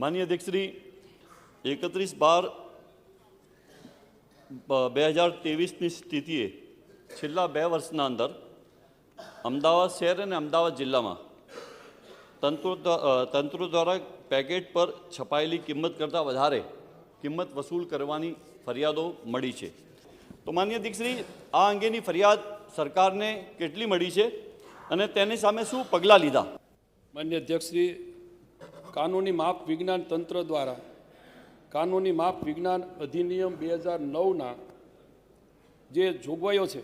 માન્ય અધ્યક્ષશ્રી, એકત્રીસ બાર, બે હજાર ત્રેવીસની સ્થિતિએ છેલ્લા બે વર્ષના અંદર અમદાવાદ શહેર અને અમદાવાદ જિલ્લામાં તંત્ર તંત્ર દ્વારા પેકેટ પર છપાયેલી કિંમત કરતાં વધારે કિંમત વસૂલ કરવાની ફરિયાદો મળી છે. તો માન્ય દીક્ષરી આ અંગેની ફરિયાદ સરકારને કેટલી મળી છે અને તેની સામે શું પગલાં લીધા? માન્ય અધ્યક્ષશ્રી કાનૂની માપ વિજ્ઞાન તંત્ર દ્વારા કાનૂની માપ વિજ્ઞાન અધિનિયમ બે હજાર નવના જે જોગવાઈઓ છે,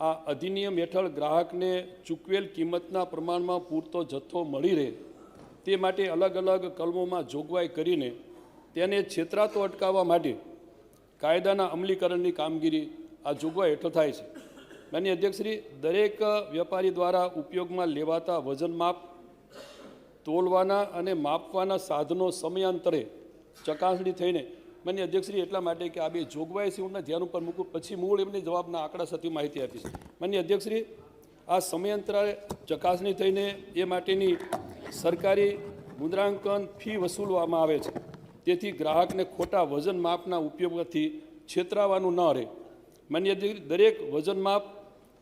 આ અધિનિયમ હેઠળ ગ્રાહકને ચૂકવેલ કિંમતના પ્રમાણમાં પૂરતો જથ્થો મળી રહે તે માટે અલગ અલગ કલમોમાં જોગવાઈ કરીને તેને છેતરાતો અટકાવવા માટે કાયદાના અમલીકરણની કામગીરી આ જોગવાઈ હેઠળ થાય છે. માન્ય અધ્યક્ષશ્રી, દરેક વેપારી દ્વારા ઉપયોગમાં લેવાતા વજન માપ તોલવાના અને માપવાના સાધનો સમયાંતરે ચકાસણી થઈને માન્ય અધ્યક્ષશ્રી એટલા માટે કે આ બે જોગવાઈ છે, હું ધ્યાન ઉપર મૂકું, પછી મૂળ એમની જવાબના આંકડા સાથે માહિતી આપીશ. માન્ય અધ્યક્ષશ્રી, આ સમયાંતરે ચકાસણી થઈને એ માટેની સરકારી મુદ્રાંકન ફી વસૂલવામાં આવે છે. તેથી ગ્રાહકને ખોટા વજન માપના ઉપયોગથી છેતરાવાનું ન રહે. માન્ય અધ્યક્ષ દરેક વજન માપ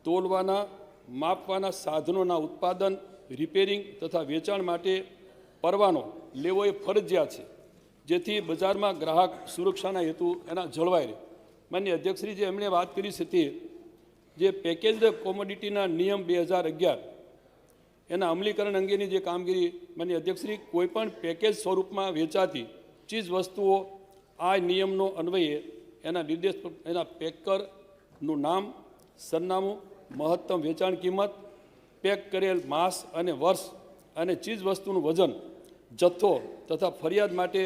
તોલવાના, માપવાના સાધનોના ઉત્પાદન રિપેરિંગ તથા વેચાણ માટે પરવાનો લેવો એ ફરજિયાત છે. જેથી બજારમાં ગ્રાહક સુરક્ષાના હેતુ એના જળવાય રહે. માન્ય અધ્યક્ષશ્રી જે એમણે વાત કરી છે તે, જે પેકેજ કોમોડિટીના નિયમ બે હજાર અગિયાર એના અમલીકરણ અંગેની જે કામગીરી માન્ય અધ્યક્ષશ્રી કોઈપણ પેકેજ સ્વરૂપમાં વેચાતી ચીજ વસ્તુઓ આ નિયમનો અન્વયે એના નિર્દેશ એના પેકરનું નામ, સરનામું, મહત્તમ વેચાણ કિંમત પેક કરેલ માસ અને વર્ષ અને ચીજ વસ્તુનું વજન, જથ્થો તથા ફરિયાદ માટે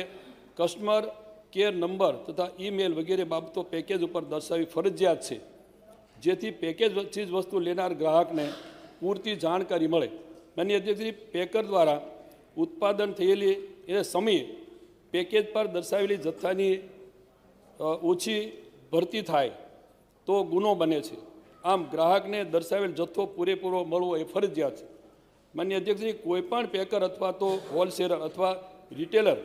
કસ્ટમર કેર નંબર તથા ઈમેલ વગેરે બાબતો પેકેજ ઉપર દર્શાવી ફરજિયાત છે. જેથી પેકેજ ચીજવસ્તુ ચીજ વસ્તુ લેનાર ગ્રાહકને પૂરતી જાણકારી મળે. માન્ય અધ્યક્ષશ્રી પેકર દ્વારા ઉત્પાદન થયેલી એ સમયે પેકેજ પર દર્શાવેલી જથ્થાની ઓછી ભરતી થાય તો ગુનો બને છે. આમ ગ્રાહકને દર્શાવેલ જથ્થો પૂરેપૂરો મળવો એ ફરજિયાત છે. માન્ય અધ્યક્ષજી, કોઈપણ પેકર અથવા તો હોલસેલર અથવા રિટેલર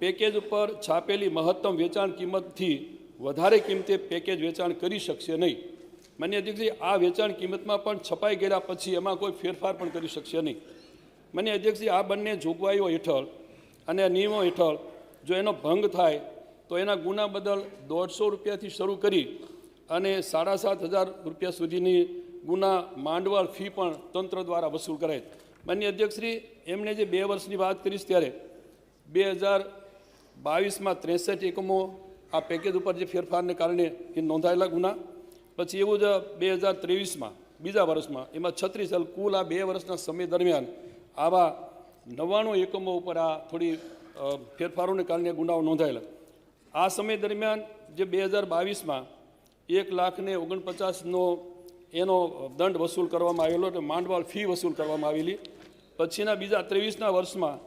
પેકેજ ઉપર છાપેલી મહત્તમ વેચાણ કિંમતથી વધારે કિંમતે પેકેજ વેચાણ કરી શકશે નહીં. માન્ય અધ્યક્ષજી, આ વેચાણ કિંમતમાં પણ છપાઈ ગયા પછી એમાં કોઈ ફેરફાર પણ કરી શકશે નહીં. માન્ય અધ્યક્ષજી, આ બંને જોગવાઈઓ હેઠળ અને નિયમો હેઠળ જો એનો ભંગ થાય તો એના ગુના બદલ દોઢસો રૂપિયાથી શરૂ કરી અને સાડા સાત હજાર રૂપિયા સુધીની ગુના માંડવાળ ફી પણ તંત્ર દ્વારા વસૂલ કરાય માન્ય અધ્યક્ષશ્રી, એમણે જે બે વર્ષની વાત કરીશ ત્યારે બે હજાર બાવીસમાં ત્રેસઠ એકમો આ પેકેજ ઉપર જે ફેરફારને કારણે એ નોંધાયેલા ગુના. પછી એવું જ બે હજાર ત્રેવીસમાં, બીજા વર્ષમાં, એમાં છત્રીસ કુલ આ બે વર્ષના સમય દરમિયાન આવા નવ્વાણું એકમો ઉપર આ થોડી ફેરફારોને કારણે ગુનાઓ નોંધાયેલા. આ સમય દરમિયાન જે બે હજાર બાવીસમાં એક લાખને ઓગણપચાસનો એનો દંડ વસૂલ કરવામાં આવેલો એટલે માંડવાળ ફી વસૂલ કરવામાં આવેલી. પછીના બીજા ત્રેવીસના વર્ષમાં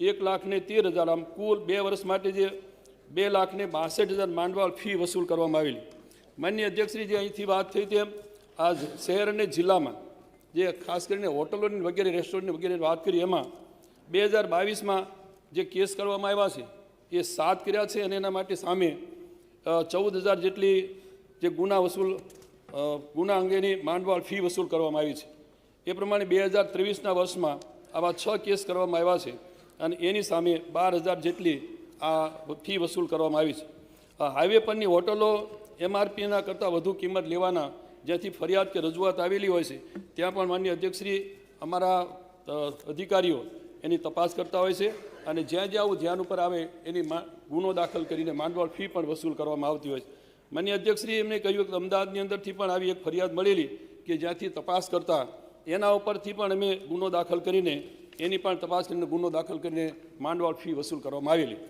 એક લાખને તેર હજાર, આમ કુલ બે વર્ષ માટે જે બે લાખને બાસઠ હજાર માંડવાળ ફી વસૂલ કરવામાં આવેલી. માન્ય અધ્યક્ષશ્રી જે અહીંથી વાત થઈ તેમ આ શહેર અને જિલ્લામાં જે ખાસ કરીને હોટલોની વગેરે, રેસ્ટોરન્ટની વગેરે વાત કરી, એમાં બે હજાર બાવીસમાં જે કેસ કરવામાં આવ્યા છે, એ સાત કર્યા છે અને એના માટે સામે ચૌદ હજાર જેટલી જે ગુના વસૂલ ગુના અંગેની માંડવાળ ફી વસૂલ કરવામાં આવી છે. એ પ્રમાણે બે હજાર ત્રેવીસના વર્ષમાં આવા છ કેસ કરવામાં આવ્યા છે અને એની સામે બાર હજાર જેટલી આ ફી વસૂલ કરવામાં આવી છે. હાઈવે પરની હોટલો એમઆરપીના કરતાં વધુ કિંમત લેવાના જ્યાંથી ફરિયાદ કે રજૂઆત આવેલી હોય છે, ત્યાં પણ માન્ય અધ્યક્ષશ્રી અમારા અધિકારીઓ એની તપાસ કરતા હોય છે અને જ્યાં જ્યાં આવું ધ્યાન ઉપર આવે એની ગુનો દાખલ કરીને માંડવાળ ફી પણ વસૂલ કરવામાં આવતી હોય છે. માન્ય અધ્યક્ષશ્રી એમને કહ્યું કે અમદાવાદની અંદરથી પણ આવી એક ફરિયાદ મળેલી કે જ્યાંથી તપાસ કરતા એના ઉપરથી પણ અમે ગુનો દાખલ કરીને એની પણ તપાસ કરીને ગુનો દાખલ કરીને માંડવાળ ફી વસૂલ કરવામાં આવેલી.